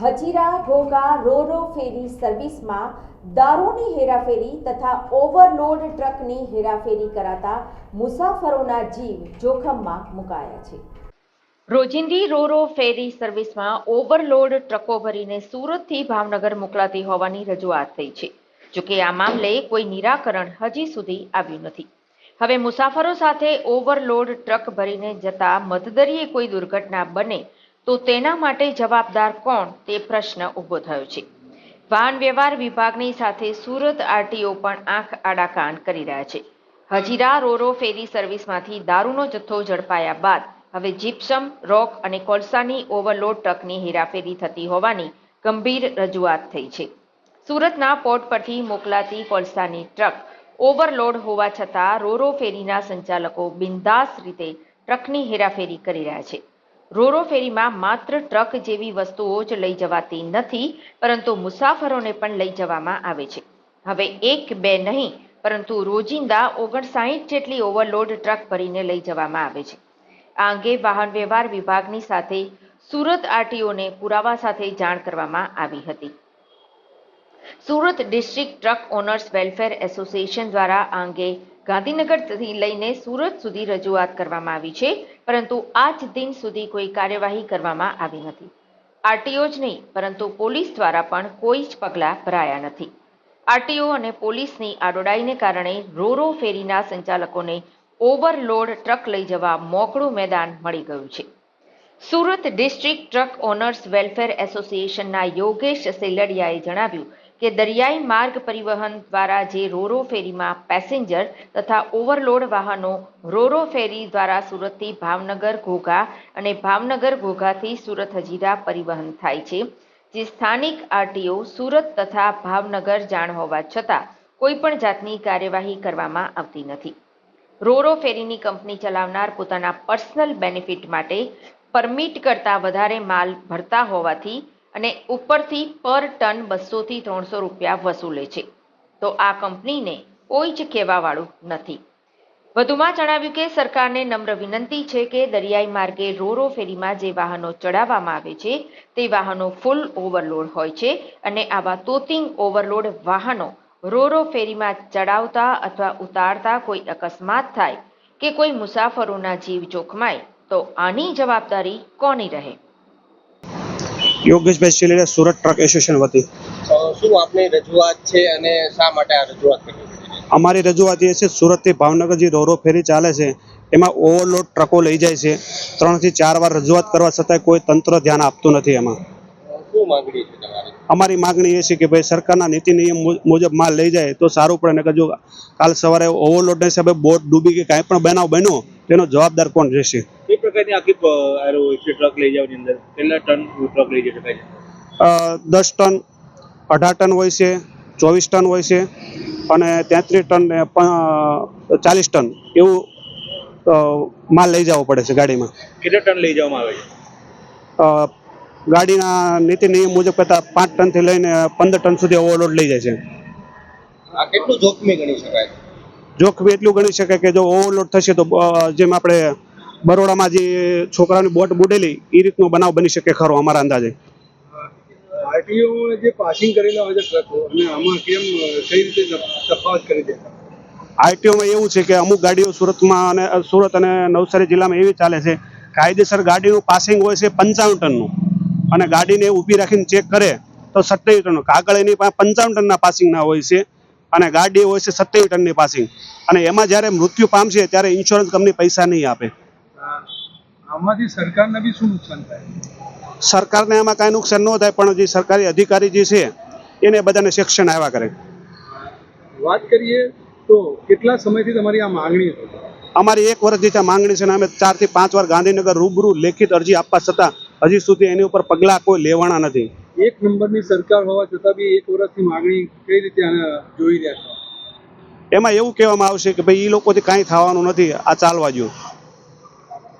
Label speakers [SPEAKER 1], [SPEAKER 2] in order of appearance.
[SPEAKER 1] હજીરા ઘોઘા રોરો ફેરી સર્વિસમાં દારૂની હેરાફેરી તથા ઓવરલોડ ટ્રકની હેરાફેરી કરાતા મુસાફરોના જીવ જોખમમાં મુકાયા છે. રોજિંદી રોરો ફેરી સર્વિસમાં ઓવરલોડ ટ્રકો ભરીને સુરતથી ભાવનગર મોકલાતી હોવાની રજૂઆત થઈ છે. જોકે આ મામલે કોઈ નિરાકરણ હજી સુધી આવ્યું નથી. હવે મુસાફરો સાથે ઓવરલોડ ટ્રક ભરીને જતા મધદરીએ કોઈ દુર્ઘટના બને તો તેના માટે જવાબદાર કોણ તે પ્રશ્ન ઊભો થયો છે. વાહન વ્યવહાર વિભાગની સાથે સુરત આરટીઓ પણ આંખ આડા કાન કરી રહ્યા છે. હજીરા, રોરો ફેરી સર્વિસમાંથી દારૂનો જથ્થો ઝડપાયા બાદ હવે જીપ્સમ, રોક અને કોલસાની ઓવરલોડ ટ્રકની હેરાફેરી થતી હોવાની ગંભીર રજૂઆત થઈ છે. સુરતના પોર્ટ પરથી મોકલાતી કોલસાની ટ્રક ઓવરલોડ હોવા છતાં રોરો ફેરીના સંચાલકો બિંદાસ રીતે ટ્રકની હેરાફેરી કરી રહ્યા છે. રોરો ફેરીમાં માત્ર ટ્રક જેવી વસ્તુઓ જ લઈ જવાતી નથી, પરંતુ મુસાફરોને પણ લઈ જવામાં આવે છે. હવે એક બે નહીં, પરંતુ રોજિંદા ઓગણસાઠ જેટલી ઓવરલોડ ટ્રક ભરીને લઈ જવામાં આવે છે. આ અંગે વાહન વ્યવહાર વિભાગની સાથે સુરત આરટીઓને પુરાવા સાથે જાણ કરવામાં આવી હતી. Surat district truck owners welfare association દ્વારા આ અંગે ગાંધીનગરથી લઈને સુરત સુધી રજૂઆત કરવામાં આવી છે. પરંતુ આજ દિન સુધી કોઈ કાર્યવાહી કરવામાં આવી નથી. આરટીઓ જ નહીં, પરંતુ પોલીસ દ્વારા પણ કોઈ જ પગલાં ભરાયા નથી. આરટીઓ અને પોલીસની આડોડાઈને કારણે રોરો ફેરીના સંચાલકોને ઓવરલોડ ટ્રક લઈ જવા મોકળું મેદાન મળી ગયું છે. Surat district truck owners welfare એસોસિએશનના યોગેશ સેલડિયાએ જણાવ્યું કે દરિયાઈ માર્ગ પરિવહન દ્વારા જે રોરો ફેરીમાં પેસેન્જર તથા ઓવરલોડ વાહનો રોરો ફેરી દ્વારા સુરતથી ભાવનગર ઘોઘા અને ભાવનગર ઘોઘાથી સુરત હજીરા પરિવહન થાય છે, જે સ્થાનિક આરટીઓ સુરત તથા ભાવનગર જાણ હોવા છતાં કોઈ પણ જાતની કાર્યવાહી કરવામાં આવતી નથી. રોરો ફેરીની કંપની ચલાવનાર પોતાના પર્સનલ બેનિફિટ માટે પરમિટ કરતાં વધારે માલ ભરતા હોવાથી અને ઉપરથી પર ટન બસોથી ત્રણસો રૂપિયા વસૂલે છે. તો આ કંપનીને કોઈ જ કહેવાવાળું નથી. વધુમાં જણાવ્યું કે સરકારને નમ્ર વિનંતી છે કે દરિયાઈ માર્ગે રોરો ફેરીમાં જે વાહનો ચડાવવામાં આવે છે, તે વાહનો ફૂલ ઓવરલોડ હોય છે અને આવા તોતિંગ ઓવરલોડ વાહનો રોરો ફેરીમાં ચડાવતા અથવા ઉતારતા કોઈ અકસ્માત થાય કે કોઈ મુસાફરોના જીવ જોખમાય, તો આની જવાબદારી કોની રહે?
[SPEAKER 2] યોગેશભાઈ સિલેરિયા સુરત ટ્રક એસોસિએશન વતી.
[SPEAKER 3] શું આપની રજૂઆત છે અને શા માટે આ રજૂઆત કરી?
[SPEAKER 2] અમારી રજૂઆત એ છે સુરતથી ભાવનગર જે રોરો ફેરી ચાલે છે એમાં ઓવરલોડ ટ્રકો લઈ જાય છે. ત્રણથી ચાર વાર રજૂઆત કરવા છતાંય કોઈ તંત્ર ધ્યાન આપતું નથી એમાં.
[SPEAKER 3] શું માંગણી છે તમારી?
[SPEAKER 2] અમારી માગણી એ છે કે ભાઈ સરકારના નીતિ નિયમ મુજબ માલ લઈ જાય તો સારું પડે ને જો કાલ સવારે ઓવરલોડના હિસાબે બોટ ડૂબી કે કાંઈ પણ બનાવ બન્યો તેનો જવાબદાર કોણ રહેશે?
[SPEAKER 4] પ્રકારની આખી ટ્રક લઈ જવાની અંદર. કેટલા ટન ટ્રક લઈ જઈ શકાય છે
[SPEAKER 2] દસ ટન અઢાર ટન હોય છે ચોવીસ ટન હોય છે અને તેત્રીસ ટન ને ચાલીસ ટન એવું માલ લઈ જવો પડે છે ગાડીમાં.
[SPEAKER 4] કેટલા ટન લઈ જવામાં આવે છે?
[SPEAKER 2] અ, ગાડીના નીતિ નિયમ મુજબ કરતા પાંચ ટનથી લઈને પંદર ટન સુધી ઓવરલોડ લઈ જાય છે.
[SPEAKER 3] આ કેટલું જોખમી ગણી શકાય?
[SPEAKER 2] જોખમી એટલું ગણી શકાય કે જો ઓવરલોડ થશે તો જેમ આપણે બરોડામાં જે છોકરાની બોટ બુડેલી એ રીતનો બનાવ બની શકે ખરો અમારા અંદાજે.
[SPEAKER 5] આરટીઓ જે પાસિંગ કરેલા હોય છે ટ્રકો અને આમાં કેમ કઈ રીતે તફાવત કરી દેતા
[SPEAKER 2] આરટીઓમાં એવું છે કે અમુક ગાડીઓ સુરતમાં અને સુરત અને નવસારી જિલ્લામાં એવી ચાલે છે કાયદેસર ગાડીનું પાસિંગ હોય છે પંચાવન ટનનું. અને ગાડીને ઊભી રાખીને ચેક કરે તો સત્યાવીસ ટનનું. કાગળ એની પાસે પંચાવન ટનના પાસિંગના હોય છે અને ગાડી હોય છે સત્યાવીસ ટનની પાસિંગ અને એમાં જ્યારે મૃત્યુ પામશે ત્યારે ઇન્સ્યોરન્સ કંપની પૈસા નહીં આપે.
[SPEAKER 5] આમાંથી સરકારને બી શું નુકસાન થાય?
[SPEAKER 2] સરકારને એમાં કાંઈ નુકસાન ન થાય પણ જે સરકારી અધિકારી જે છે એને બધાને સેક્શન આવ્યા કરે.
[SPEAKER 5] વાત કરીએ તો કેટલા સમયથી તમારી આ માંગણી
[SPEAKER 2] અમારી એક વર્ષથી ત્યાં માંગણી છે અને અમે ચારથી પાંચ વાર ગાંધીનગર રૂબરૂ લેખિત અરજી આપવા છતાં હજી સુધી એની ઉપર પગલાં કોઈ લેવાના નથી.
[SPEAKER 5] એક નંબરની સરકાર હોવા છતાં બી એક વર્ષની માંગણી કઈ રીતે જોઈ રહ્યા છે?
[SPEAKER 2] એમાં એવું કહેવામાં આવશે કે ભાઈ એ લોકોથી કાંઈ થવાનું નથી આ ચાલવા જો